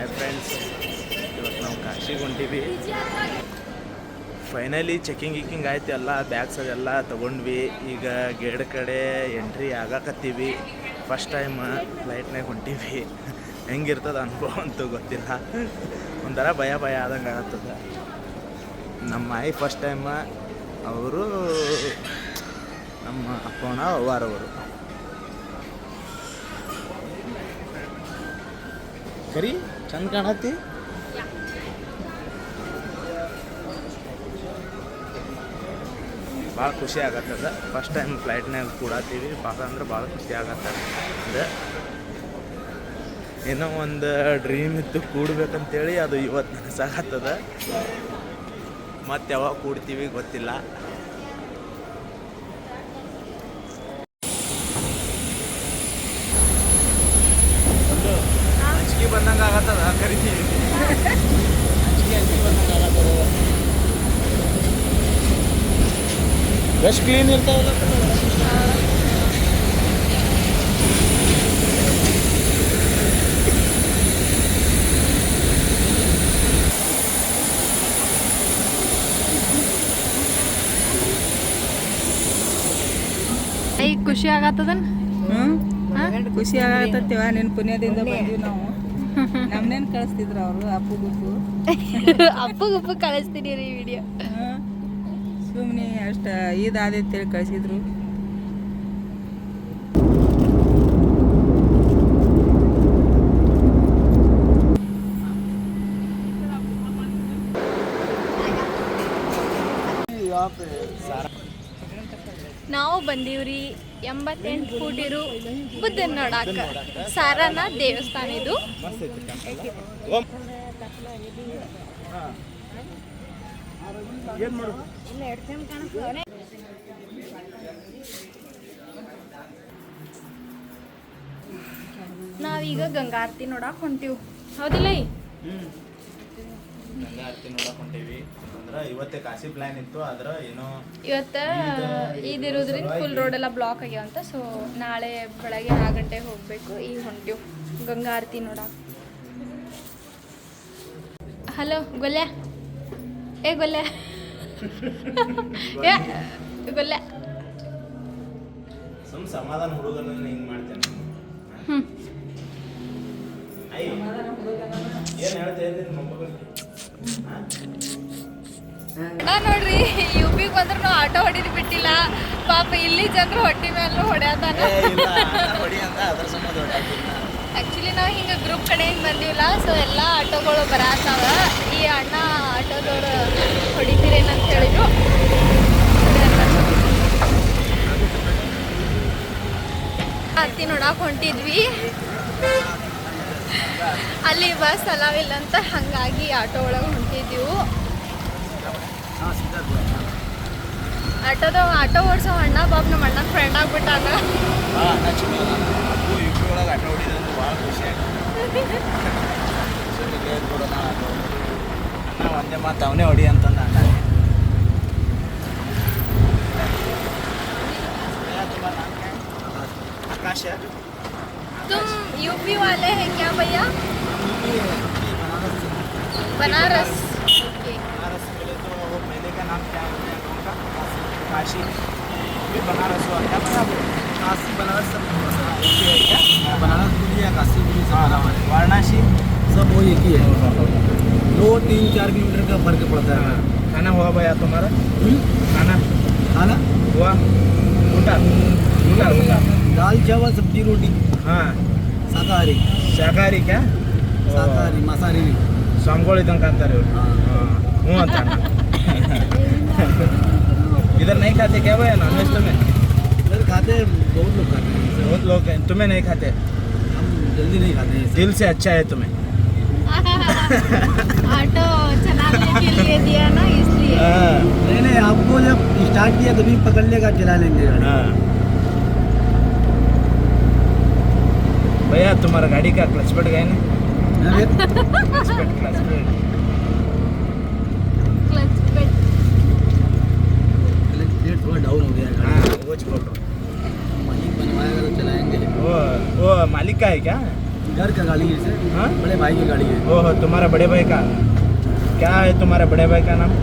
Hi friends ಇವತ್ತು ನಾವು ಕಾಶಿಗೆ ಹೊಂಟೀವಿ ಫೈನಲಿ ಚೆಕಿಂಗ್ ಗಿಕ್ಕಿಂಗ್ ಆಯ್ತು ಎಲ್ಲ ಬ್ಯಾಗ್ಸ್ ಅದೆಲ್ಲ ತೊಗೊಂಡ್ವಿ. ಈಗ ಗೇಡ್ ಕಡೆ ಎಂಟ್ರಿ ಆಗಾಕತ್ತೀವಿ. ಫಸ್ಟ್ ಟೈಮ್ ಫ್ಲೈಟ್ನಾಗ ಹೊಂಟೀವಿ. ಹೆಂಗಿರ್ತದ ಅನುಭವ ಅಂತೂ ಗೊತ್ತಿಲ್ಲ. ಒಂಥರ ಭಯ ಭಯ ಆದಂಗೆ ಆಗತ್ತದ. ನಮ್ಮ ಆಯಿ ಫಸ್ಟ್ ಟೈಮ್ ಅವರು, ನಮ್ಮ ಅಪ್ಪನ ಅವ್ವಾರವರು. ಕರಿ ಚಂದ ಕಾಣತ್ತಿ. ಭಾಳ ಖುಷಿ ಆಗತ್ತದ ಫಸ್ಟ್ ಟೈಮ್ ಫ್ಲೈಟ್ನಾಗ ಕೂಡತ್ತೀವಿ ಭಾಳ ಅಂದ್ರೆ ಭಾಳ ಖುಷಿ ಆಗತ್ತದ ಏನೋ ಒಂದು ಡ್ರೀಮ್ ಇತ್ತು ಕೂಡ್ಬೇಕಂತೇಳಿ ಅದು ಇವತ್ತು ನನಸಾಗತ್ತದ. ಮತ್ತೆ ಯಾವಾಗ ಕೂಡ್ತೀವಿ ಗೊತ್ತಿಲ್ಲ ಒಂದು ಅಂಜಿಕೆ ಬಂದಂಗೆ ಆಗತ್ತದ? ಆಗತ್ತದ ಎಷ್ಟು ಕ್ಲೀನ್ ಇರ್ತಾವಲ್ಲ? ಖುಷಿ ಆಗತ್ತದನ್? ಖುಷಿ ಆಗತ್ತೇವ ನಿನ್ ಪುಣ್ಯದಿಂದ ಬಂದಿವಿ ನಾವು. ನಮ್ನೇನ್ ಕಳಿಸ್ತಿದ್ರು ಅವರು? ಅಪ್ಪು ಗುಪ್ಪು? ಅಪ್ಪು ಗುಪ್ಪು ಕಳಿಸ್ತೀನಿ ರೀ ವಿಡಿಯೋ ಸುಮ್ಮನೆ ಅಷ್ಟ ಇದಾದೈತೇಳಿ ಕಳಿಸಿದ್ರು. ನಾವು ಬಂದೀವ್ರಿ. ಎಂಬತ್ತೆಂಟು ಫೂಟ್ ಇರು ಬುದ್ಧನ್ ನೋಡಾಕ. ಸಾರಾನ ದೇವಸ್ಥಾನ ಇದು. ನಾವೀಗ ಗಂಗಾರತಿ ನೋಡಾಕ್ ಹೊಂಟಿವ್. ಹೌದಿಲ್ಲ? ಗಂಗಾ ಆರತಿ ನೋಡಕ್ ಹೊಂಟೇವಿ ಅಂದ್ರೆ ಇವತ್ತೇ ಕಾಶಿ ಪ್ಲಾನ್ ಇತ್ತು ಆದ್ರೆ ಏನೋ ಇವತ್ತ ಇದಿರೋದ್ರಿಂದ ಫುಲ್ ರೋಡ್ ಎಲ್ಲ ಬ್ಲಾಕ್ ಆಗ್ಯಾವಂತ ಸೊ ನಾಳೆ ಬೆಳಗ್ಗೆ ನಾಲ್ಕು ಗಂಟೆಗೆ ಹೋಗಬೇಕು ಈಗ ಹೊಂಟೀವ್ ಗಂಗಾ ಆರತಿ ನೋಡಕ್. ಹಲೋ ಗೊಲ್ಯ? ಏ ಗೊಲ್ಯ? ಏ ಗೊಲ್ಯ? ಸುಮ್ ಸಮಾಧಾನ ಹುಡುಗನ ಹಿಂಗ್ ಮಾಡ್ತೇನೆ. ಹ್ಮ್. ಏನ್ ಹೇಳ್ತಾ ಇದ್ದೀನಿ? ಅಣ್ಣ ನೋಡ್ರಿ ಯು ಬಂದ್ರೆ ಬಂದ್ರು ಆಟೋ ಹೊಡಿದ್ ಬಿಟ್ಟಿಲ್ಲ. ಪಾಪ ಇಲ್ಲಿ ಜನರು ಹೊಟ್ಟಿ ಮೇಲೆ ಹೊಡ್ಯಾತಾನ. ಆಕ್ಚುಲಿ ನಾವು ಹಿಂಗೆ ಗ್ರೂಪ್ ಕಡೆಯಿಂದ ಬಂದಿವಲ್ಲ ಸೊ ಎಲ್ಲ ಆಟೋಗಳು ಬರಾತಾವ. ಈ ಅಣ್ಣ ಆಟೋದವ್ರು ಹೊಡಿತೀರೇನಂತ ಹೇಳಿದ್ರು ಹತ್ತಿ ನೋಡಕ್ ಹೊಂಟಿದ್ವಿ. ಅಲ್ಲಿ ಬಸ್ ಅಲಾವಿಲ್ಲ ಅಂತ ಹಂಗಾಗಿ ಆಟೋ ಒಳಗೆ ಹೊಂಟಿದ್ದೆವು ಆಟೋದ, ಆಟೋ ಓಡಿಸೋ ಅಣ್ಣ ಬಾಬ್ ನಮ್ಮ ಅಣ್ಣನ ಫ್ರೆಂಡ್ ಆಗ್ಬಿಟ್ಟಾನ ಒಂದೇ ಅವನೇ ಹೊಡಿ ಅಂತಂದ ಆಕಾಶ. यूपी वाले हैं क्या भैया? बनारस। बनारस बोले तो वो मेले का नाम क्या है? काशी। फिर बनारस हुआ। क्या बना काशी बनारस सब क्या? हाँ, बनारस भी है काशी भी सब वाराणसी सब वो एक ही है। दो तीन चार किलोमीटर का फ़र्क पड़ता है। खाना हुआ भैया तुम्हारा? हम्म। खाना? खाना? हुआ। दाल चावल सब्ज़ी रोटी। हाँ। शाकाहारी ಶಾಕಾಹಾರಿ ಕ್ಯಾ शाकाहारी मांसाहारी नहीं ಸ್ವಾಮಿಗಳು ಇದ್ದಂಗೆ ಅಂತಾರೆ ಇವ್ರು हाँ हाँ, हूँ ಅಂತ इधर नहीं खाते क्या भैया नॉनवेज तुम्हें इधर खाते हैं, बहुत लोग खाते हैं बहुत लोग हैं तुम्हें नहीं खाते हम जल्दी नहीं खाते हैं दिल से अच्छा है तुम्हें ऑटो चलाने के लिए दिया ना इसलिए हाँ, नहीं नहीं आपको जब स्टार्ट किया तभी पकड़ लेगा चला लेंगे भैया तुम्हारा गाड़ी का क्लच पेट गए ना? हाँ भैया? क्लच पेट क्लच पेट क्लच पे थोड़ा डाउन हो गया हाँ वो छोड़ मालिक बनवाएगा तो चलाएँगे। वो वो मालिक का है क्या? घर का गाड़ी है सर हाँ? बड़े भाई की गाड़ी है। ओहो तुम्हारा बड़े भाई का? क्या है तुम्हारा बड़े भाई का नाम?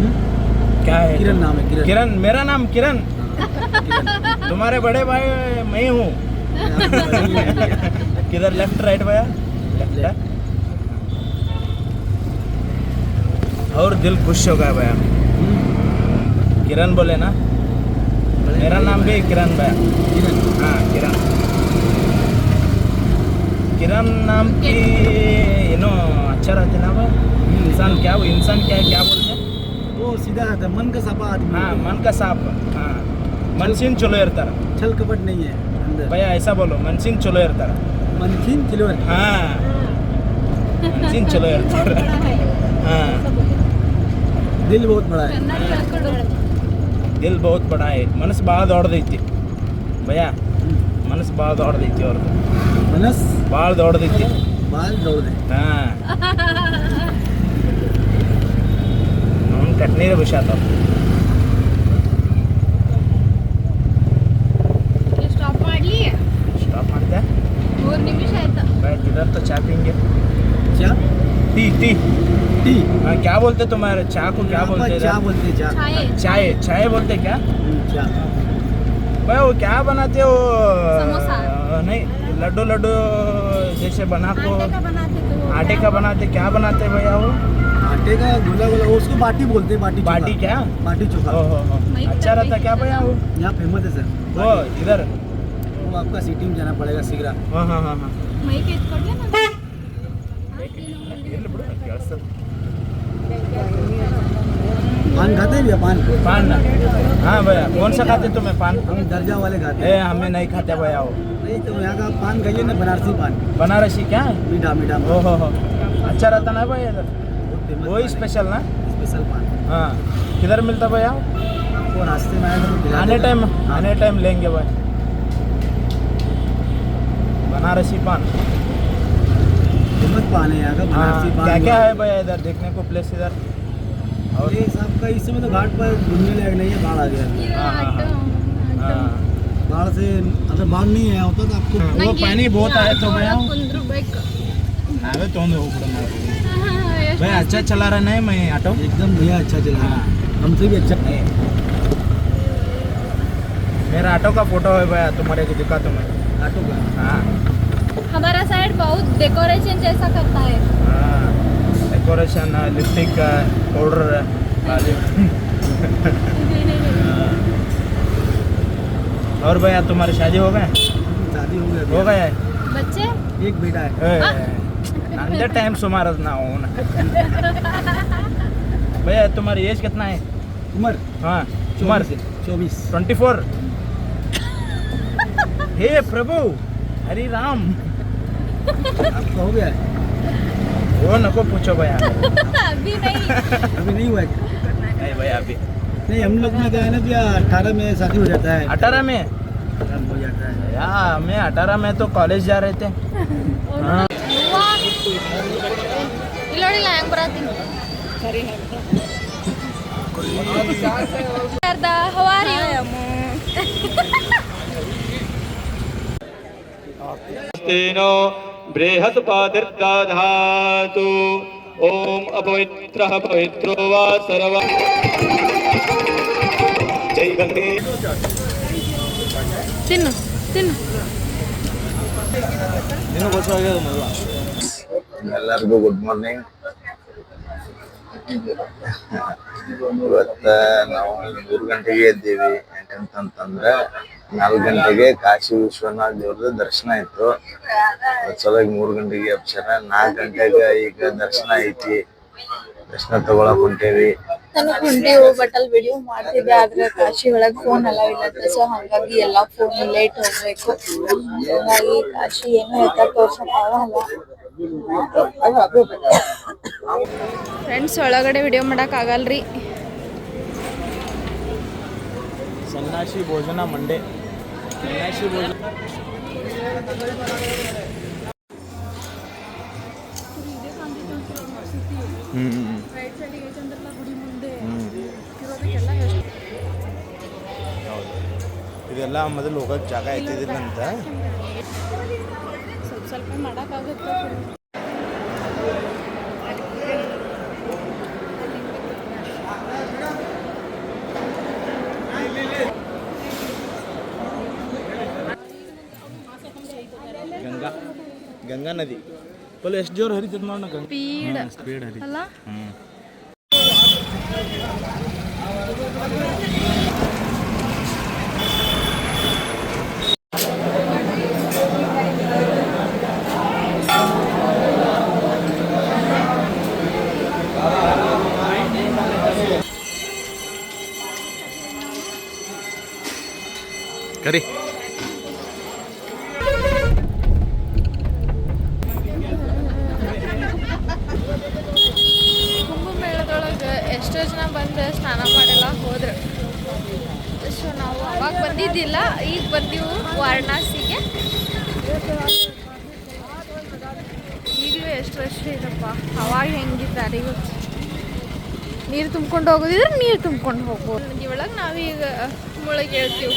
हम्म? क्या है? किरण नाम है किरण। किरण मेरा नाम किरण। तुम्हारे बड़े भाई मैं हूँ किधर? लेफ़्ट राइट भैया? और दिल खुश हो गया भैया। किरण बोले ना? मेरा नाम भी किरण भैया। किरण हाँ किरण। किरण नाम की यू नो अच्छा रहते ना भाई इंसान क्या वो इंसान क्या है क्या बोलते हैं? वो सीधा रहता है मन का साफ़ आदमी हाँ। मन का साफ़ हाँ। मनसिन चलो इरतारा छल कपट नहीं है भैया ऐसा बोलो मनसिन चलो इरतारा ಮನ್ಸಿನ ಚಲೋ ಹಾ. ಮನ್ಸಿನ ಚಲೋ ಇರ್ತಾರೆ. ಹಾ. ದಿಲ್ ಬಹುತ್ ಬಡ ದಿಲ್ ಬಹುತ್ ಬಡ ಐತಿ ಮನಸ್ಸು ಭಾಳ ದೊಡ್ಡದೈತಿ. ಭಯ ಮನಸ್ಸು ಭಾಳ ದೊಡ್ಡದೈತಿ ಅವ್ರದ್ದು ಮನಸ್ಸು ಭಾಳ ದೊಡ್ಡದೈತಿ. ಭಾಳ ದೊಡ್ಡದೈತಿ ಹಾ. ಅವ್ನು ಕಟ್ನೀರ ವಿಷಯ ಆತಾವ भाई किधर तो चाय पियेंगे? चाय? Tea tea. टी। हाँ क्या बोलते तुम्हारे? चा को क्या हाँ, बोलते चा बोलते चाय। चाय। बोलते क्या? हम्म, भाई वो क्या बनाते हो? नहीं लड्डू लड्डू जैसे बना को आटे का बनाते क्या बनाते भैया वो? आटे का गुला गुला उसको बाटी बोलते बाटी बाटी क्या? बाटी चोखा। अच्छा रहता क्या भैया वो? यहाँ फ़ेमस है सर। वो इधर। वो आपका सिटी में जाना पड़ेगा सिगरा हाँ हाँ हाँ हाँ ಮೈಕ್ ಎತ್ಕೊಡ್ಲೇ ಇರ್ಲಿ ಬಿಡು, ಕೇಳ್ಸ್ತದೆ. पान खाते हैं भैया पान पान ना हाँ भैया कौन सा खाते तुम्हें पान हम दर्जा वाले खाते ए हैं हमें नहीं खाते भैया वो नहीं तो यहाँ का पान खाइए ना बनारसी पान बनारसी क्या है मीठा मीठा ओ हो हो अच्छा रहता ना भैया इधर वही स्पेशल ना स्पेशल पान हाँ किधर मिलता भैया वो? आपको रास्ते में आए तो खिला आने देगा। टाइम हाँ, आने टाइम लेंगे भाई बनारसी पान। पान है बनारसी हाँ, पान क्या क्या है भैया इधर? देखने को प्लेस इधर। और ये इस समय तो घाट पर घूमने लायक नहीं है बाढ़ आ गया हाँ, हाँ, बाढ़ से अगर बाढ़ नहीं है होता तो आपको वो पानी बहुत आया तो तो अच्छा चला रहा नहीं मैं ऑटो एकदम भैया अच्छा चला रहा हमसे भी अच्छा मेरा ऑटो का फ़ोटो है भैया तुम्हारे को दिखा तुम्हें ऑटो का? हाँ। हमारा साइड बहुत डेकोरेशन जैसा करता है। हाँ डेकोरेशन लिपस्टिक पाउडर और भैया तुम्हारी शादी हो गए? शादी हो गया हो। गया बच्चे? एक बेटा है। अंदर टाइम सुमार ना हो ना। भैया तुम्हारी एज कितना है? उम्र? हाँ उम्र? चौबीस। ट्वेंटी फोर हे प्रभु! हरी राम! हो गया। वो नको पूछो भाई अभी नहीं। अभी नहीं हुआ नहीं भाई अभी। नहीं हम लोग में क्या है ना अठारह में शादी हो जाता है। अठारह में? हो जाता है। अठारह में तो कॉलेज जा रहे थे। हाँ। तीनों ಹೆಂಗ್ ಬರತ್ತೀನಿ How are you? तेनो बृहस्पतिर्दधातु ॐ अपवित्रः पवित्रो वा सर्व जय गङ्गे ತಿನ್ನು ತಿನ್ನು ಎಲ್ಲರಿಗೂ ಗುಡ್ ಮಾರ್ನಿಂಗ್ ಇವತ್ತ ನಾವು ಮೂರು ಗಂಟೆಗೆ ಎದ್ದೀವಿ ಯಾಕಂತಂತಂದ್ರ ನಾಲ್ಕು ಗಂಟೆಗೆ ಕಾಶಿ ವಿಶ್ವನಾಥ್ ದೇವ್ರದ ದರ್ಶನ ಇತ್ತು. ಸಲುವಾಗಿ ಮೂರು ಗಂಟೆಗೆ ಅಪ್ಸರ, ನಾಲ್ಕು ಗಂಟೆಗೆ ಈಗ ದರ್ಶನ ಐತಿ. ದರ್ಶನ ತಗೊಳಕ್ ಹೊಂಟೇವಿ. ಆದ್ರೆ ಕಾಶಿ ಒಳಗ್ ಫೋನ್ ಎಲ್ಲ ಸೊ ಹಂಗಾಗಿ ಎಲ್ಲಾ ಫೋನ್ ಲೇಟ್ ಹೋಗ್ಬೇಕು. ಹಂಗಾಗಿ ಕಾಶಿ ಏನು ಎತ್ತ ತೋರ್ಸಕ್ ಫ್ರೆಂಡ್ಸ್ ಒಳಗಡೆ ವಿಡಿಯೋ ಮಾಡಕ್ ಆಗಲ್ರಿ ಸನ್ನಾಶಿ ಭೋಜನ ಮಂಡೆ ಸನ್ನಾಶಿ ಭೋಜನ ಇದೆಲ್ಲ ಮೊದಲು ಹೋಗೋಕೆ ಜಾಗ ಐತಿದಿಲ್ಲ ಅಂತ ಸ್ವಲ್ಪ ಮಾಡೋಕ್ಕಾಗುತ್ತೆ. ಗಂಗಾ ಗಂಗಾ ನದಿ. ಫುಲ್ ಎಷ್ಟು ಜೋರು ಹರಿತದ ಮಾಡೋಣ ಗಂಗಾ. ಸ್ಪೀಡ್ ಅಲ್ಲ? ಕರಿ ಕುಂಭಮೇಳದೊಳಗೆ ಎಷ್ಟೋ ಜನ ಬಂದು ಸ್ನಾನ ಮಾಡೆಲ್ಲ, ಹೋದ್ರು. ಸೊ ನಾವು ಅವಾಗ ಬಂದಿದ್ದಿಲ್ಲ, ಈಗ ಬಂದಿವು ವಾರಣಾಸಿಗೆ. ಈಗಲೂ ಎಷ್ಟು ರಶ್ ಇದಪ್ಪ? ಅವಾಗ ಹೆಂಗಿದ್ದಾರೆ ಈಗ ನೀರು ತುಂಬ್ಕೊಂಡು ಹೋಗೋದಿದ್ರೆ ನೀರು ತುಂಬ್ಕೊಂಡು ಹೋಗ್ಬೋದು. ಒಳಗೆ ನಾವೀಗ ಮುಳುಗಿ ಹೇಳ್ತೀವಿ.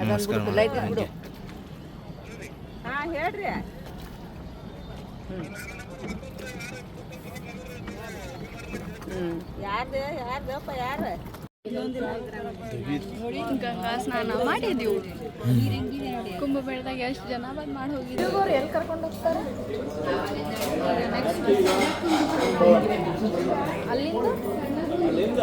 ನಮಸ್ಕಾರ ಹೇಳ್ರಿ. ಯಾರ್ದು ಯಾರ್ದಪ್ಪ ಯಾರು? ಗಂಗಾ ಸ್ನಾನ ಮಾಡಿದೀವಿ. ಕುಂಭಮೇಳದಾಗ ಎಷ್ಟು ಜನ ಬಂದು ಮಾಡಿ ಹೋಗಿದ್ರು ಅವ್ರು ಎಲ್ಲಿ ಕರ್ಕೊಂಡು ಹೋಗ್ತಾರೆ? ಅಲ್ಲಿಂದ?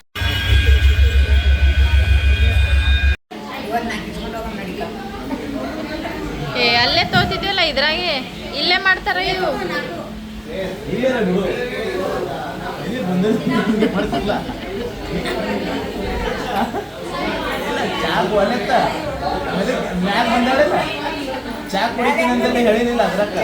ಮಾಡ್ತಾರ ಬಂದಾಳಲ್ಲ ಚಾ ಕುಡಿತೀನಿ ಅಂತ ಹೇಳಿನಿಲ್ಲ ಅದ್ರಕ್ಕ